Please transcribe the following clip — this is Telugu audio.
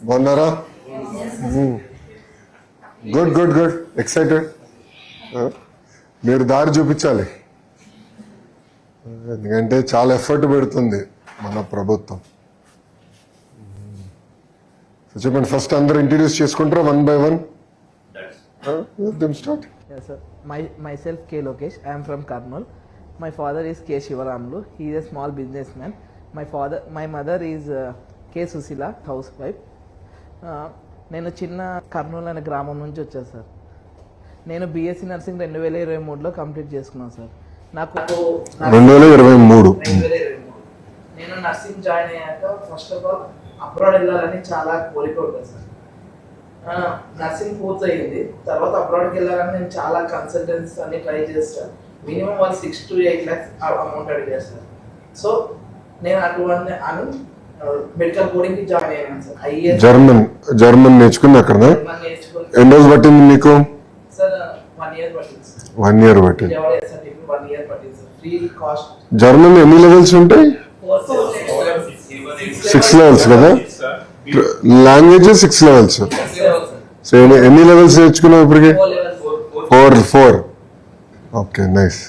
బాగున్నారా? గుడ్ గుడ్ గుడ్ ఎక్సైటెడ్ మీరు దారి చూపించాలి. ఎందుకంటే చాలా ఎఫర్ట్ పెడుతుంది మన ప్రభుత్వం. చెప్పండి ఫస్ట్ అందరూ ఇంట్రడ్యూస్ చేసుకుంటారా one by one start myself K Lokesh I'm from Kurnool my father is K Sivaramulu he's a small businessman my father my mother is K Susheela housewife నేను చిన్న కర్నూలు అనే గ్రామం నుంచి వచ్చాను సార్. నేను బీఎస్సీ నర్సింగ్ రెండు వేల ఇరవై మూడులో కంప్లీట్ చేసుకున్నాను సార్. నాకు రెండు వేల ఇరవై మూడు. నేను నర్సింగ్ జాయిన్ అయ్యాక ఫస్ట్ ఆఫ్ ఆల్ అబ్రాడ్ వెళ్ళాలని చాలా కోరిక ఉంటుంది సార్. నర్సింగ్ పూర్తయింది. తర్వాత అబ్రాడ్కి వెళ్ళాలని నేను చాలా కన్సల్టెన్స్ అన్ని ట్రై చేస్తాను మినిమం వాళ్ళు six to eight lakhs amount అడిగేస్తారు so నేను అటువంటి అను మెడికల్ కోడింగ్కి జాయిన్ అయ్యాను సార్. ఐఏఎస్. జర్మన్ జర్మన్ నేర్చుకుంది అక్కడ ఎన్ని రోజులు పట్టింది మీకు? సార్ వన్ ఇయర్ పట్టింది సార్. వన్ ఇయర్ పట్టింది. విజయవాడ సర్టిఫికేట్ వన్ ఇయర్ పట్టింది సార్? Free cost. జర్మన్ ఎన్ని లెవెల్స్ ఉంటాయి? సిక్స్ లెవెల్స్ కదా? లాంగ్వేజ్ సిక్స్ లెవెల్స్ సో ఎన్ని- లెవెల్స్ నేర్చుకున్నావు ఇప్పటికి? Four four okay nice